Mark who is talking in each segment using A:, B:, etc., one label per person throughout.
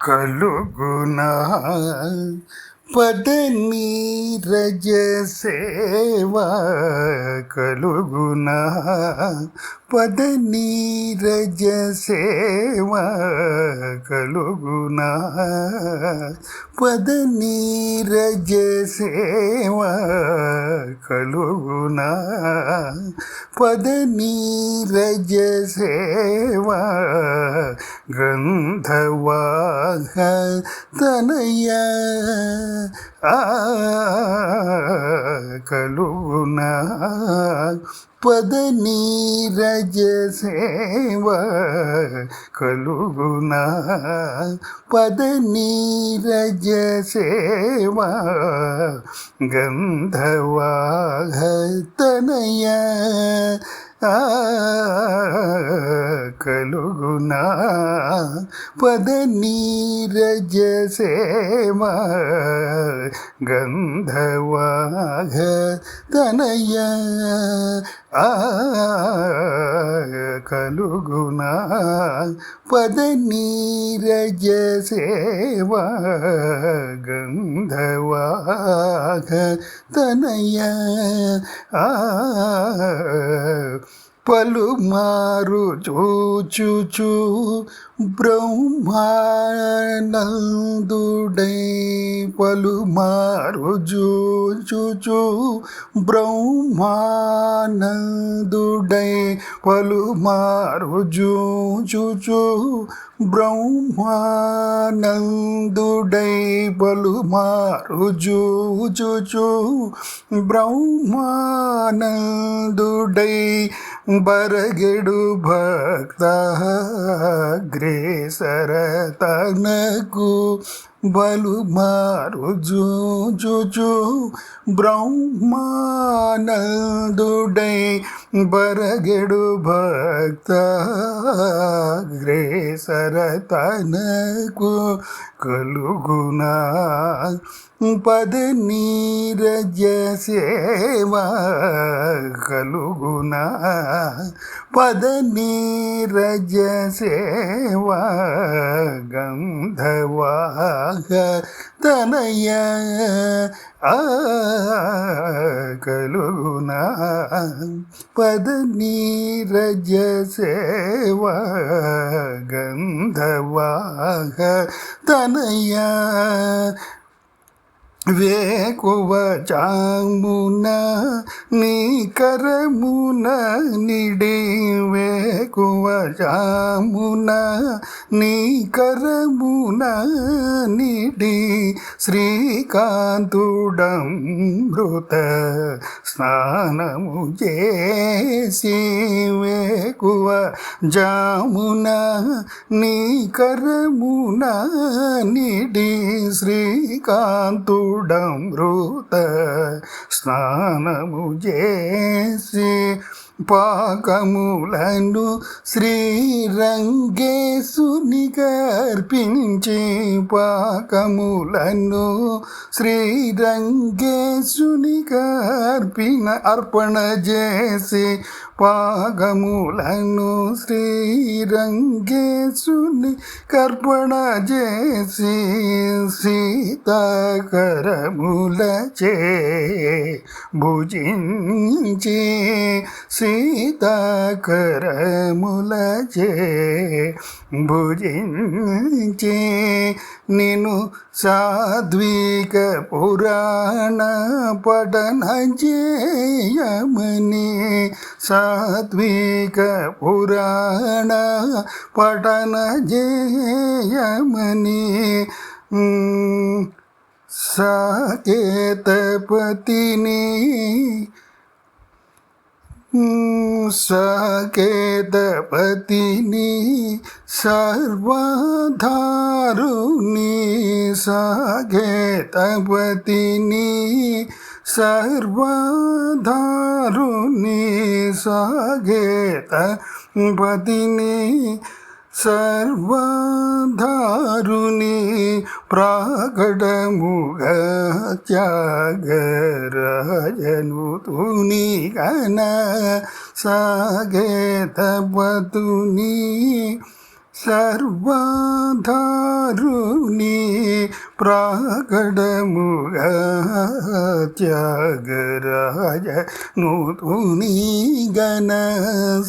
A: కలుగునా? పద నీరజ సేవా కలుగునా. పద నీరజ సేవా కలుగునా. పద నీరజ సేవా కలుగునా. పద నీరజ సేవా గంధవాహ తనయ కలుగునా పద నీరజ సేవ కలుగునా పద నీరజ సేవ గంధవాహ తనయ ఆ కలుగునా పద నీరజ సేవ గంధవాహ తనయ ఆ కలుగునా పద నీరజ సేవ గంధవాహ తనయ ఆ పలుమారు చూచుచు బ్రహ్మానందుడై పలు చూచుచు బ్రహ్మానందుడై పలు చూచుచు బ్రహ్మానందుడై పలు చూచుచు బ్రహ్మానందుడై బరగెడు భక్త గ్రేసర తనకు బలు మారు జూచు బ్రహ్మానందుడై ಬರಗೆಡು ಭಕ್ತ ಗ್ರೇಸರ ತನಕು ಕಲುಗುಣ ಪದ ನೀರಜ ಸೇವಾ ಕಲುಗುಣ ಪದ ನೀರಜ ಸೇವಾ ಗಂಧವಾಹ ತನಯ ಕಲುಗುಣ పద నీరజ సేవ గంధవాహ తనయ వేకువ చామున నీ కరమున నిడే వేకువ నీ కరమున నిడి శ్రీకాంతుడం మృత స్నానము చేసి వేకువ జామున నీ కరమున నిడి శ్రీకాంతుడం మృత స్నానము చేసి పాకములను శ్రీరంగేశుని గర్పించి పాకములను శ్రీరంగేశుని గర్పిన అర్పణ చేసి పాగములను శ్రీరంగేశుని కర్పణ చేసి సీతాకరముల చే భుజించి సీతాకరముల చే భుజించి నేను సాద్విక పురాణ పఠన చేయమని సా सात्विकपुराण पठनजेयमनि साकेतपतिनी सकेतपतिनी सर्वधारुणी सकेतपतिनी సర్వధారుని సాగేత పతిని సర్వధారుని ప్రాగడముగ త్యాగరాజను తుని గణ సాగేత పతుని सर्वधारुणी प्रागडमुगत्यगराय नूतुनी गणसकेत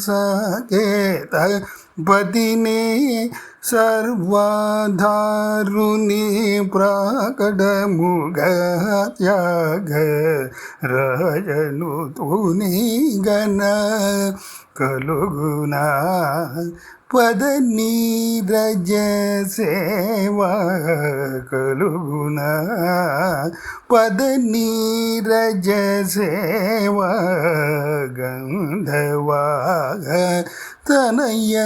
A: पदिने सर्वधारुणी प्रागडमुगत्यगराय नूतुनी गण కలుగునా. పద నీరజ సేవా కలుగునా పద నీరజ సేవా గంధవాగ తనయ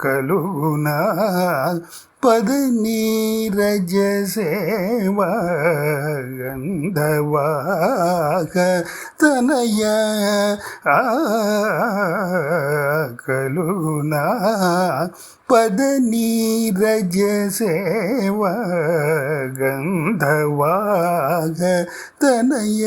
A: కలుగునా. முப்பது நீரஜ சேவாக தனைய கலுனா பத நீரஜ சேவாக தனைய